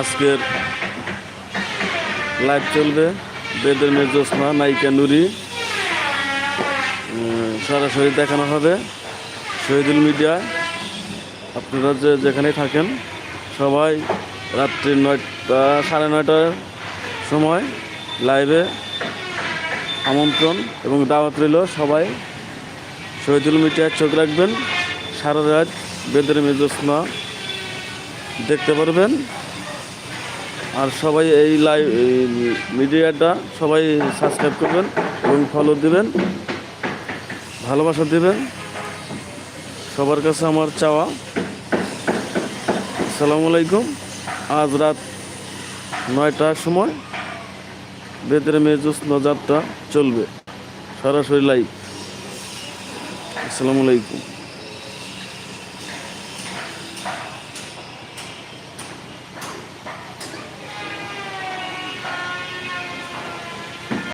আজকের লাইভ চলবে। বেদের মেয়ে নায়িকা নুরি। সরাসরি দেখানো হবে শহীদুল মিডিয়া। আপনারা যে যেখানে থাকেন, সবাই রাত্রি নয়টা, সাড়ে নয়টার সময় লাইভে আমন্ত্রণ এবং দাওয়াত রইল। সবাই শহীদুল মিডিয়ায় চোখ রাখবেন। সারা রাত বেদের মেয়ে জ্যোৎস্না দেখতে পারবেন। আর সবাই এই লাইভ মিডিয়াটা সবাই সাবস্ক্রাইব করবেন এবং ফলো দেবেন, ভালোবাসা দেবেন। সবার কাছে আমার চাওয়া। আসসালামু আলাইকুম। আজ রাত নয়টার সময় বেতের মেজুস নজাতটা চলবে, সরাসরি লাইভ আসসালামু আলাইকুম।